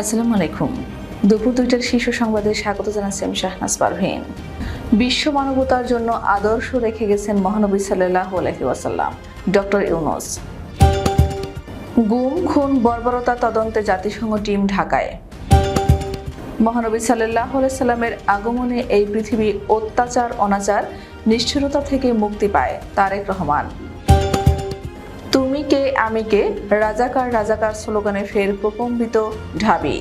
আসসালামু আলাইকুম। দুপুর দুইটার শীর্ষ সংবাদে স্বাগত জানাচ্ছি আমি শাহনাজ পারভীন। বিশ্ব মানবতার জন্য আদর্শ রেখে গেছেন মহানবী সাল্লাহ আলহি ওয়াসাল্লাম, ডক্টর ইউনুস। গুম, খুন, বর্বরতা তদন্তে জাতিসংঘ টিম ঢাকায়। মহানবী সাল্লাহ সাল্লামের আগমনে এই পৃথিবী অত্যাচার, অনাচার, নিষ্ঠুরতা থেকে মুক্তি পায় তারেক রহমান। তুমি কে আমি কে রাজাকার রাজাকার স্লোগানে ফের প্রকম্পিত ঢাবি।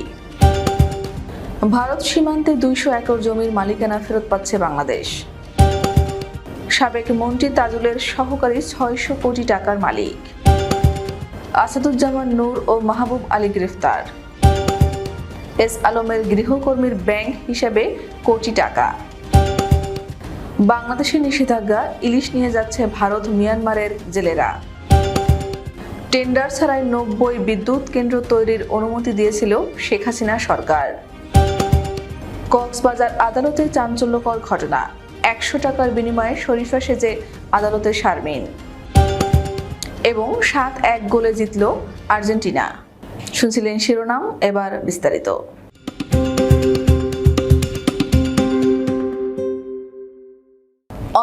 ভারত সীমান্তে দুইশো একর জমির মালিকানা ফেরত পাচ্ছে বাংলাদেশ। সাবেক মন্ত্রী তাজুলের সহকারী ছয়শো কোটি টাকার মালিক। আসাদুজ্জামান নূর ও মাহবুব আলী গ্রেফতার। এস আলমের গৃহকর্মীর ব্যাংক হিসাবে কোটি টাকা। বাংলাদেশের নিষেধাজ্ঞা ইলিশ নিয়ে যাচ্ছে ভারত মিয়ানমারের জেলেরা। টেন্ডার ছাড়াই নব্বই বিদ্যুৎ কেন্দ্র তৈরির অনুমতি দিয়েছিল শেখ হাসিনা সরকার। কক্সবাজার আদালতে চাঞ্চল্যকর ঘটনা। একশো টাকার বিনিময়ে শরীফা সেজে আদালতে শারমিন এবং সাত এক গোলে জিতল আর্জেন্টিনা। শুনছিলেন শিরোনাম, এবার বিস্তারিত।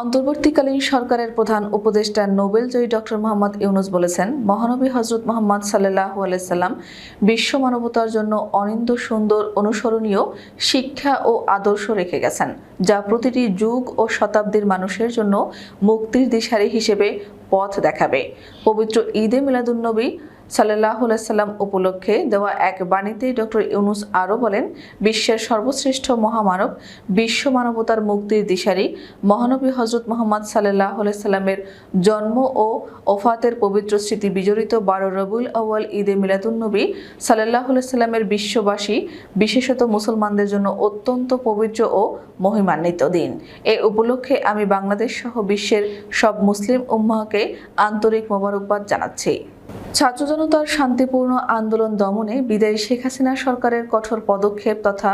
অন্তর্বর্তীকালীন সরকারের প্রধান উপদেষ্টা নোবেল জয়ী ডক্টর মোহাম্মদ ইউনুস বলেছেন, মহানবী হজরত মোহাম্মদ সাল্লাহ আলাইসাল্লাম বিশ্ব মানবতার জন্য অনিন্দ সুন্দর, অনুসরণীয়, শিক্ষা ও আদর্শ রেখে গেছেন, যা প্রতিটি যুগ ও শতাব্দীর মানুষের জন্য মুক্তির দিশারি হিসেবে পথ দেখাবে। পবিত্র ঈদে মিলাদুন্নবী সাল্লাহ উপলক্ষে দেওয়া এক বাণীতে ডক্টর ইউনুস আরও বলেন, বিশ্বের সর্বশ্রেষ্ঠ মহামানব, বিশ্ব মানবতার মুক্তির দিশারি মহানবী হজরত মোহাম্মদ সাল্লাহ সাল্লামের জন্ম ও ওফাতের পবিত্র স্মৃতি বিজড়িত বারো রবুল আউয়াল ঈদে মিলাদুন্নবী সাল্লাহ সাল্লামের বিশ্ববাসী, বিশেষত মুসলমানদের জন্য অত্যন্ত পবিত্র ও মহিমান্বিত দিন। এ উপলক্ষে আমি বাংলাদেশ সহ বিশ্বের সব মুসলিম উম্মাকে আন্তরিক মোবারকবাদ জানাচ্ছি। ছাত্র জনতার শান্তিপূর্ণ আন্দোলন দমনে বিদায়ী শেখ হাসিনা সরকারের কঠোর পদক্ষেপ তথা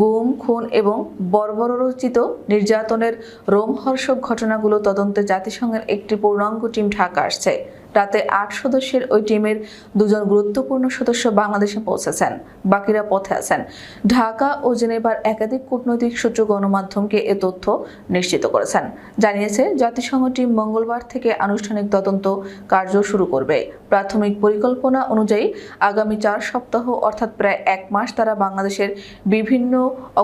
গুম, খুন এবং বর্বররচিত নির্যাতনের রোমহর্ষক ঘটনাগুলো তদন্তে জাতিসংঘের একটি পূর্ণাঙ্গ টিম ঢাকা আসছে। রাতে আট সদস্যের ওই টিমের দুজন গুরুত্বপূর্ণ সদস্য বাংলাদেশে পৌঁছেছেন, বাকিরা পথে আছেন। ঢাকা ও জেনেভার একাধিক কূটনৈতিক সূত্র গণমাধ্যমকে এ তথ্য নিশ্চিত করেছেন। জানিয়েছে, জাতিসংঘ টিম মঙ্গলবার থেকে আনুষ্ঠানিক তদন্ত কার্য শুরু করবে। প্রাথমিক পরিকল্পনা অনুযায়ী আগামী চার সপ্তাহ, অর্থাৎ প্রায় এক মাস, তারা বাংলাদেশের বিভিন্ন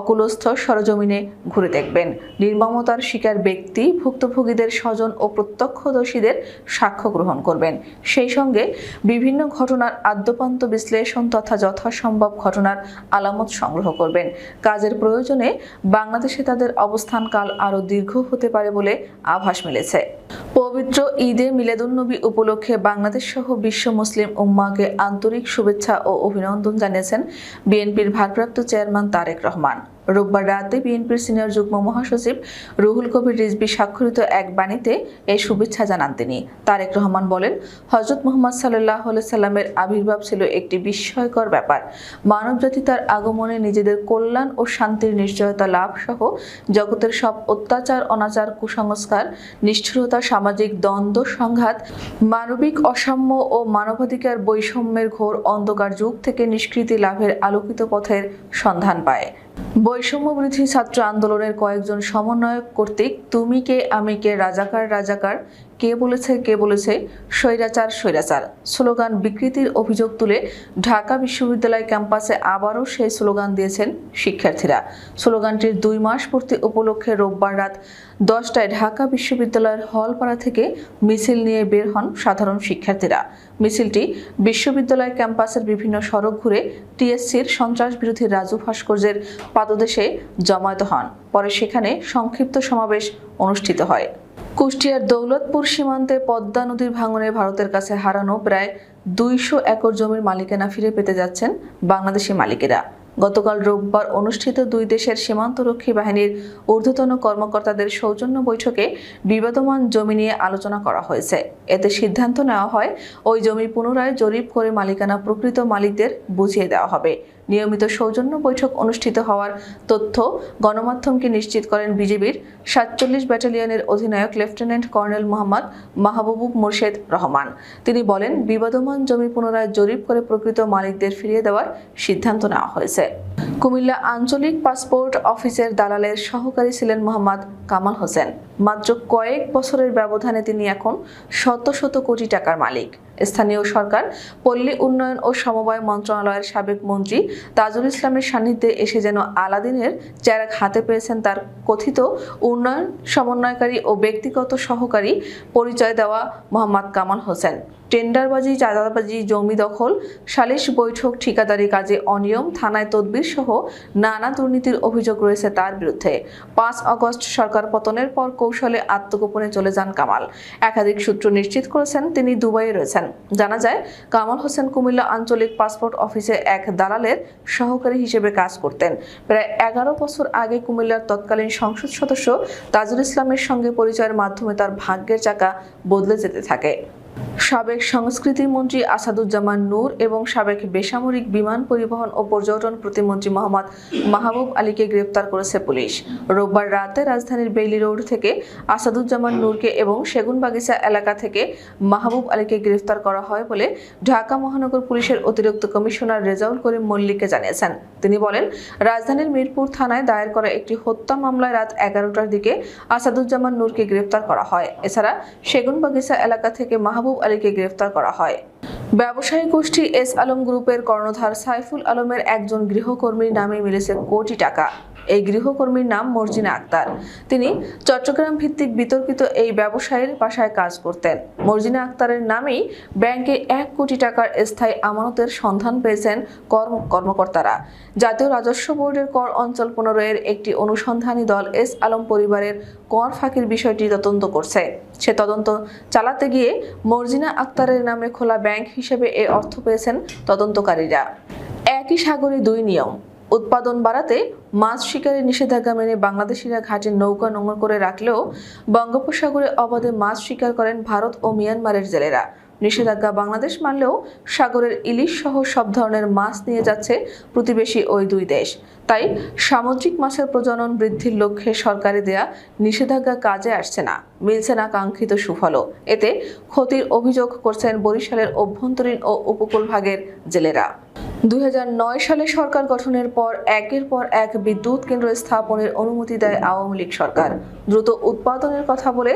অকুলস্থ সরজমিনে ঘুরে দেখবেন। নির্মমতার শিকার ব্যক্তি, ভুক্তভোগীদের স্বজন ও প্রত্যক্ষদর্শীদের সাক্ষ্য গ্রহণ করবেন সেই সঙ্গে বিভিন্ন ঘটনার আদ্যপান্ত বিশ্লেষণ তথা যথাসম্ভব ঘটনার আলামত সংগ্রহ করবেন। কাজের প্রয়োজনে বাংলাদেশে তাদের অবস্থানকাল আরও দীর্ঘ হতে পারে বলে আভাস মিলেছে। পবিত্র ঈদে মিলাদুন্নবী উপলক্ষে বাংলাদেশ সহ বিশ্ব মুসলিম উম্মাকে আন্তরিক শুভেচ্ছা ও অভিনন্দন জানিয়েছেন বিএনপির ভারপ্রাপ্ত চেয়ারম্যান তারেক রহমান। রোববার রাতে বিএনপির সিনিয়র যুগ্ম মহাসচিব রুহুল কবির রিজবি স্বাক্ষরিত এক বাণীতে এই শুভেচ্ছা জানান তিনি। তারেক রহমান বলেন হজরত মোহাম্মদ সাল্লাহ সাল্লামের আবির্ভাব ছিল একটি বিস্ময়কর ব্যাপার। মানবজাতি তার আগমনে নিজেদের কল্যাণ ও শান্তির নিশ্চয়তা লাভ সহ জগতের সব অত্যাচার, অনাচার, কুসংস্কার, নিষ্ঠুরতা, সামাজিক দ্বন্দ্ব, সংঘাত, মানবিক অসাম্য ও মানবাধিকার বৈষম্যের ঘোর অন্ধকার যুগ থেকে নিষ্কৃতি লাভের আলোকিত পথের সন্ধান পায়। বৈষম্য বিরোধী ছাত্র আন্দোলনের কয়েকজন সমন্বয়ক কর্তৃক তুমি কে আমি কে রাজাকার রাজাকার কে বলেছে কে বলেছে? স্বৈরাচার স্বৈরাচার। স্লোগান, বিকৃতির অভিযোগ তুলে ঢাকা বিশ্ববিদ্যালয় ক্যাম্পাসে আবারও সেই স্লোগান দিয়েছেন শিক্ষার্থীরা। স্লোগানটির দুই মাস পূর্তি উপলক্ষে রোববার রাত দশটায় ঢাকা বিশ্ববিদ্যালয়ের হলপাড়া থেকে মিছিল নিয়ে বের হন সাধারণ শিক্ষার্থীরা। মিছিলটি বিশ্ববিদ্যালয় ক্যাম্পাসের বিভিন্ন সড়ক ঘুরে টিএসসির সন্ত্রাস বিরোধী রাজু ভাস্কর্যের পাদদেশে জমায়েত হন। পরে সেখানে সংক্ষিপ্ত সমাবেশ অনুষ্ঠিত হয়। কুষ্টিয়ার দৌলতপুর সীমান্তে পদ্মা নদীর ভাঙনে ভারতের কাছে হারানো প্রায় দুইশো একর জমির মালিকানা ফিরে পেতে যাচ্ছেন বাংলাদেশি মালিকেরা। গতকাল রোববার অনুষ্ঠিত দুই দেশের সীমান্তরক্ষী বাহিনীর ঊর্ধ্বতন কর্মকর্তাদের সৌজন্য বৈঠকে বিবাদমান জমি নিয়ে আলোচনা করা হয়েছে। এতে সিদ্ধান্ত নেওয়া হয়, ওই জমি পুনরায় জরিপ করে মালিকানা প্রকৃত মালিকদের বুঝিয়ে দেওয়া হবে। নিয়মিত সৌজন্য বৈঠক অনুষ্ঠিত হওয়ার তথ্য গণমাধ্যমকে নিশ্চিত করেন বিজেপির সাতচল্লিশ ব্যাটালিয়নের অধিনায়ক লেফটেন্যান্ট কর্নেল মোহাম্মদ মাহবুব মোর্শেদ রহমান। তিনি বলেন, বিবাদমান জমি পুনরায় জরিপ করে প্রকৃত মালিকদের ফিরিয়ে দেওয়ার সিদ্ধান্ত নেওয়া হয়েছে। কুমিল্লা আঞ্চলিক পাসপোর্ট অফিসের দালালের সহকারী ছিলেন মোহাম্মদ কামাল হোসেন। মাত্র কয়েক বছরের ব্যবধানে তিনি এখন শত শত কোটি টাকার মালিক। স্থানীয় সরকার, পল্লী উন্নয়ন ও সমবায় মন্ত্রণালয়ের সাবেক মন্ত্রী তাজুল ইসলামের সান্নিধ্যে এসে যেন আলাদিনের চেরাক হাতে পেয়েছেন তার কথিত উন্নয়ন সমন্বয়কারী ও ব্যক্তিগত সহকারী পরিচয় দেওয়া মোহাম্মদ কামাল হোসেন। টেন্ডারবাজি, চাঁদাবাজি, জমি দখল, সালিশ বৈঠক, ঠিকাদারি কাজে অনিয়ম, থানায় তদবির সহ নানা দুর্নীতির অভিযোগ রয়েছে তার বিরুদ্ধে। পাঁচ আগস্ট সরকার পতনের পর কৌশলে আত্মগোপনে চলে যান কামাল। একাধিক সূত্র নিশ্চিত করেছেন তিনি দুবাইয়ে রয়েছেন। জানা যায়, কামাল হোসেন কুমিল্লা আঞ্চলিক পাসপোর্ট অফিসে এক দালালের সহকারী হিসেবে কাজ করতেন। প্রায় এগারো বছর আগে কুমিল্লার তৎকালীন সংসদ সদস্য তাজুল ইসলামের সঙ্গে পরিচয়ের মাধ্যমে তার ভাগ্যের চাকা বদলে যেতে থাকে। সাবেক সংস্কৃতি মন্ত্রী আসাদুজ্জামান নূর এবং সাবেক বেসামরিক বিমান পরিবহন ও পর্যটন প্রতিমন্ত্রী মোহাম্মদ মাহবুব আলীকে গ্রেপ্তার করেছে পুলিশ। রোববার রাতে রাজধানীর বেইলি রোড থেকে আসাদুজ্জামান নূরকে এবং সেগুনবাগিচা এলাকা থেকে মাহবুব আলীকে গ্রেফতার করা হয় বলে ঢাকা মহানগর পুলিশের অতিরিক্ত কমিশনার রেজাউল করিম মল্লিককে জানিয়েছেন। তিনি বলেন, রাজধানীর মিরপুর থানায় দায়ের করা একটি হত্যা মামলায় রাত এগারোটার দিকে আসাদুজ্জামান নূরকে গ্রেফতার করা হয়। এছাড়া সেগুনবাগিচা এলাকা থেকে মাহবুব আলীকে গ্রেফতার করা হয়। ব্যবসায়ী গোষ্ঠী এস আলম গ্রুপের কর্ণধার সাইফুল আলমের একজন গৃহকর্মীর নামে মিলেছে কোটি টাকা। এই গৃহকর্মীর নাম মর্জিনা আক্তার। তিনি চট্টগ্রাম ভিত্তিক বিতর্কিত এই ব্যবসায়ীর বাসায় কাজ করতেন। মর্জিনা আক্তারের নামেই ব্যাংকে এক কোটি টাকার স্থায়ী আমানতের সন্ধান পেয়েছেন কর্ম, কর্মকর্তারা। জাতীয় রাজস্ব বোর্ডের কর অঞ্চল পনেরো এর একটি অনুসন্ধানী দল এস আলম পরিবারের কর ফাঁকির বিষয়টি তদন্ত করছে। সে তদন্ত চালাতে গিয়ে মর্জিনা আক্তারের নামে খোলা ব্যাংক হিসেবে এ অর্থ পেয়েছেন তদন্তকারীরা। একই সাগরে দুই নিয়ম। উৎপাদন বাড়াতে মাছ শিকারে নিষেধাজ্ঞা মেনে বাংলাদেশিরা ঘাটে নৌকা নোংর করে রাখলেও বঙ্গোপসাগরে অবাধে মাছ শিকার করেন ভারত ও মিয়ানমারের জেলেরা। নিষেধাজ্ঞা বাংলাদেশ মানলেও সাগরের ইলিশ সহ সব ধরনের মাছ নিয়ে যাচ্ছে প্রতিবেশী ওই দুই দেশ। তাই সামুদ্রিক মাছের প্রজনন বৃদ্ধির লক্ষ্যে সরকারে দেয়া নিষেধাজ্ঞা কাজে আসছে না। মিলছে না কাঙ্ক্ষিত সুফলও। এতে ক্ষতির অভিযোগ করছেন বরিশালের অভ্যন্তরীণ ও উপকূল ভাগের জেলেরা। দুই হাজার নয় সালে সরকার গঠনের পর একের পর এক বিদ্যুৎ কেন্দ্র স্থাপনের অনুমতি দেয় আওয়ামী লীগ সরকার। দ্রুত উৎপাদনের কথা বলে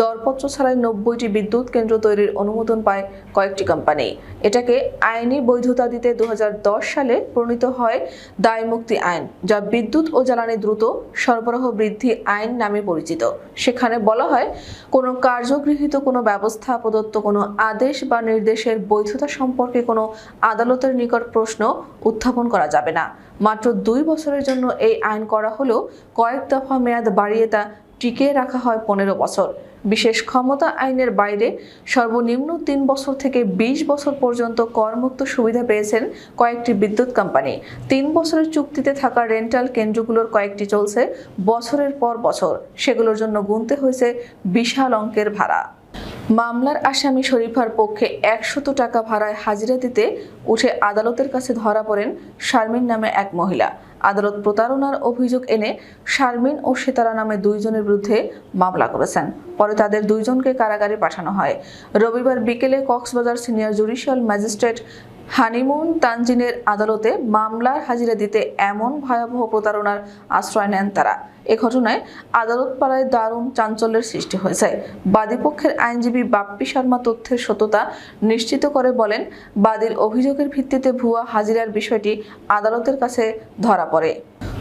দরপত্র ছাড়াই নব্বইটি বিদ্যুৎ কেন্দ্র তৈরির অনুমোদন পায় কয়েকটি কোম্পানি। এটাকে আইনি বৈধতা দিতে দু হাজার দশ সালে প্রণীত হয় দায়মুক্তি আইন, যা বিদ্যুৎ ও জ্বালানি দ্রুত সরবরাহ বৃদ্ধি আইন নামে পরিচিত। সেখানে বলা হয়, কোনো কার্যগৃহীত কোনো ব্যবস্থা প্রদত্ত কোনো আদেশ বা নির্দেশের বৈধতা সম্পর্কে কোনো আদালতের নিকট প্রশ্ন উত্থাপন করা যাবে না। মাত্র দুই বছরের জন্য এই আইন করা হলেও কয়েক দফা মেয়াদ বাড়িয়ে তা টিকিয়ে রাখা হয় পনেরো বছর। বিশেষ ক্ষমতা আইনের বাইরে সর্বনিম্ন তিন বছর থেকে ২০ বছর পর্যন্ত করমুক্ত সুবিধা পেয়েছেন কয়েকটি বিদ্যুৎ কোম্পানি। তিন বছরের চুক্তিতে থাকা রেন্টাল কেন্দ্রগুলোর কয়েকটি চলছে বছরের পর বছর। সেগুলোর জন্য গুনতে হয়েছে বিশাল অঙ্কের ভাড়া। মামলার আসামি শরীফার পক্ষে একশত টাকা ভাড়ায় হাজিরা দিতে উঠে আদালতের কাছে ধরা পড়েন শারমিন নামে এক মহিলা। আদালত প্রতারণার অভিযোগ এনে শারমিন ও সেতারা নামে দুইজনের বিরুদ্ধে মামলা করেছেন। পরে তাদের দুইজনকে কারাগারে পাঠানো হয়। রবিবার বিকেলে কক্সবাজার সিনিয়র জুডিশিয়াল ম্যাজিস্ট্রেট হানিমুন তানজিনের আদালতে মামলার হাজিরা দিতে এমন ভয়াবহ প্রতারণার আশ্রয় নেন তারা। এ ঘটনায় আদালত পাড়ায় দারুণ চাঞ্চল্যের সৃষ্টি হয়েছে। বাদীপক্ষের আইনজীবী বাপ্পি শর্মা তথ্যের সততা নিশ্চিত করে বলেন, বাদীর অভিযোগের ভিত্তিতে ভুয়া হাজিরার বিষয়টি আদালতের কাছে ধরা পড়ে।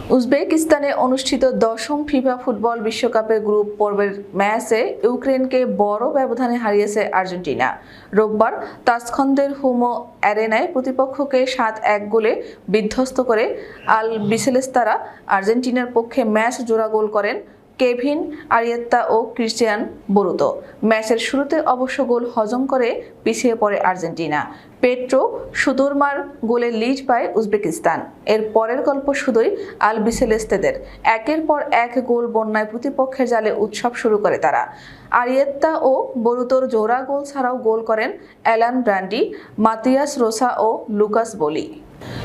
উজবেকিস্তানে অনুষ্ঠিত দশম ফিফা ফুটবল বিশ্বকাপের গ্রুপ পর্বের ম্যাচে ইউক্রেনকে বড় ব্যবধানে হারিয়েছে আর্জেন্টিনা। রোববার তাসখন্দের হুমো অ্যারেনায় প্রতিপক্ষকে সাত এক গোলে বিধ্বস্ত করে আল বিসেলেস্তারা আর্জেন্টিনার পক্ষে ম্যাচ জোড়া গোল করেন কেভিন, আরিয়েত্তা ও ক্রিস্টিয়ান বরুতো। ম্যাচের শুরুতে অবশ্য গোল হজম করে পিছিয়ে পড়ে আর্জেন্টিনা। পেট্রো সুদুরমার গোলে লিজ পায় উজবেকিস্তান। এর পরের গল্প শুধুই আল বিসেলেস্তেদের একের পর এক গোল বন্যায় প্রতিপক্ষের জালে উৎসব শুরু করে তারা। আরিয়েত্তা ও বরুতোর জোড়া গোল ছাড়াও গোল করেন অ্যালান ব্র্যান্ডি, মাতিয়াস রোসা ও লুকাস বলি।